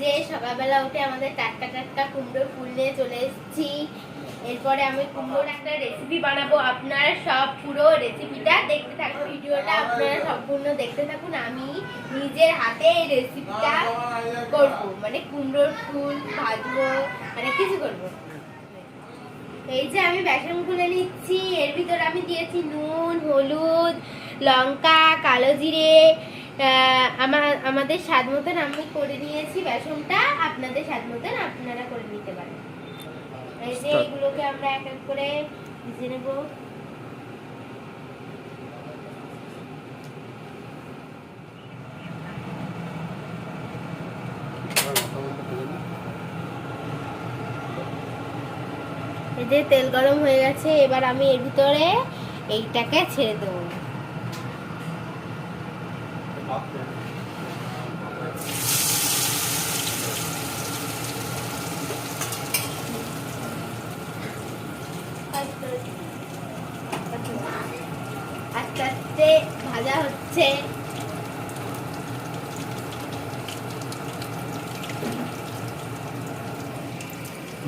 যে সকালবেলা উঠে আমাদের টাটকা টাটকা কুমড়োর ফুল নিয়ে চলে এসেছি। এরপরে আমি কুমড়োর একটা রেসিপি বানাবো। আপনারা সব পুরো রেসিপিটা দেখতে থাকুন, ভিডিওটা আপনারা সম্পূর্ণ দেখতে থাকুন। আমি নিজের হাতে এই রেসিপিটা করব। মানে কুমড়োর ফুল, ভাজবো মানে কিছু করব। এই যে আমি বেসন গুলে নিচ্ছি। এর ভিতর আমি দিয়েছি নুন, হলুদ, লঙ্কা, কালো জিরে আমার আমাদের স্বাদ মতন আমি করে নিয়েছি বেসনটা। আপনাদের স্বাদ মতন আপনারা করে নিতে পারেন। এই যে এগুলোকে আমরা এক এক করে ভিজে নেব। এই যে তেল গরম হয়ে গেছে এবার আমি এর ভিতরে এইটাকে ছেড়ে দেবো।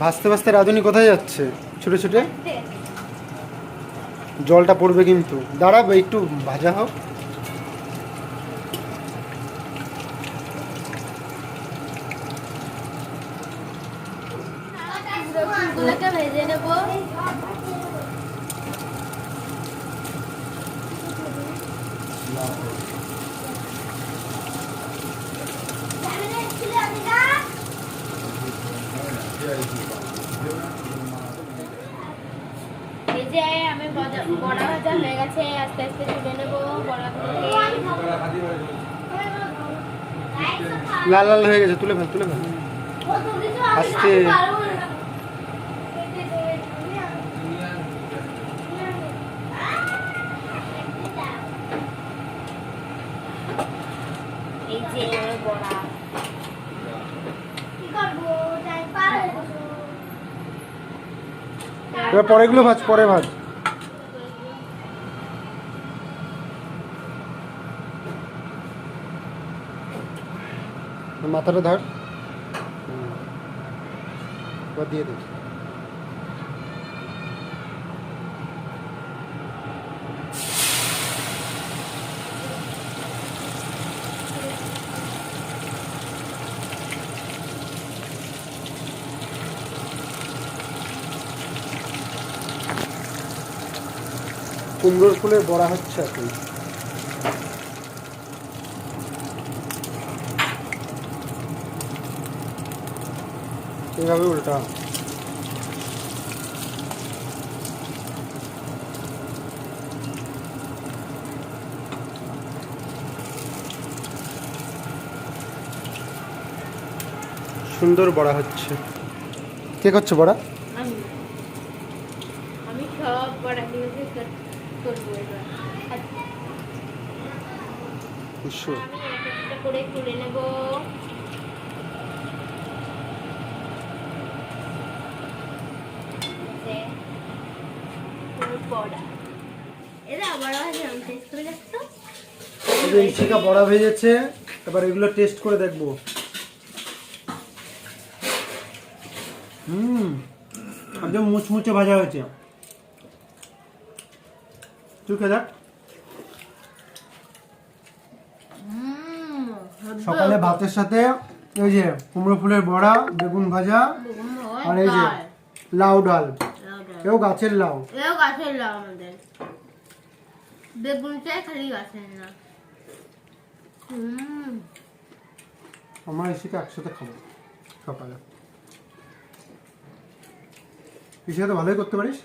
ভাসতে ভাসতে রাধুনি কোথায় যাচ্ছে? ছুটে ছুটে? জলটা পড়বে কিন্তু। দাঁড়াবে একটু ভাজা হোক। ভেজে নেব যে আমি বজা- বড়া ভাজা হয়ে গেছে আস্তে আস্তে তুলে নেব লাল লাল হয়ে গেছে তুলে ফেল তুলে ফেল আস্তে। এই যে আমার বড়া এবার পরেগুলো ভাজ পরে ভাজ। মাথাটা ধর। দিয়ে দে। কুমড়োর ফুলের বড়া হচ্ছে এখন এইভাবে উল্টা সুন্দর বড়া হচ্ছে। কে করছে বড়া? আমি। সব বড়াগুলোকে কর- করব এবার। করে তুলে নেব। বড়া ভেজেছে এবার এগুলো টেস্ট করে দেখব। হুম একদম মুচমুচে ভাজা হয়েছে। তুই খেয়ে দেখ সকালে ভাতের সাথে এই যে কুমড়ো ফুলের বড়া বেগুন ভাজা আর এই যে লাউ ডাল। এও গাছের লাউ। এও গাছের লাউ আমাদের। বেগুনটাই খালি গাছের না। আমার এসে একসাথে খাব সকালে। পিসে তো ভালোই করতে পারিস।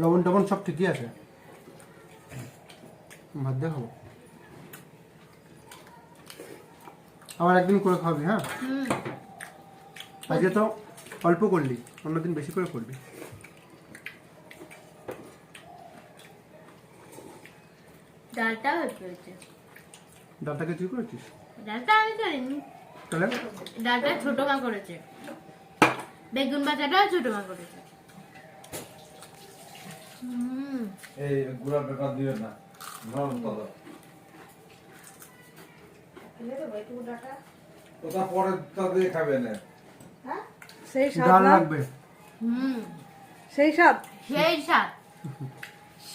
লবণ টবণ সব ঠিকই আছে। ভাত দিয়ে খাব আবার একদিন করে খাবি হ্যাঁ? আজকে তো অল্প করলি অন্যদিন বেশি করে করবি। ডালটা হয়েছে। ডালটাকে তুই করেছিস? ডালটা আমি করিনি। তাহলে? ডালটা ছোট মা করেছে। বেগুন ভাজাটাও ছোট মা করেছে। হুম। এই গুড়া পেপার না। ওটা পরে দিয়ে খাবে না। সেই স্বাদ লাগবে। হুম। সেই স্বাদ? সেই স্বাদ।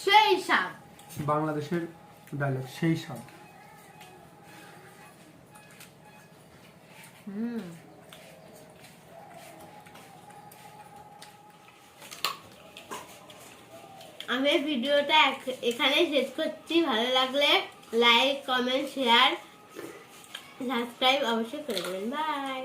সেই স্বাদ। বাংলাদেশের ডায়লগ সেই স্বাদ। হুম। আমি ভিডিওটা এখানে শেষ করছি। ভালো লাগলে লাইক কমেন্ট শেয়ার সাবস্ক্রাইব অবশ্যই করে দেবেন। বাই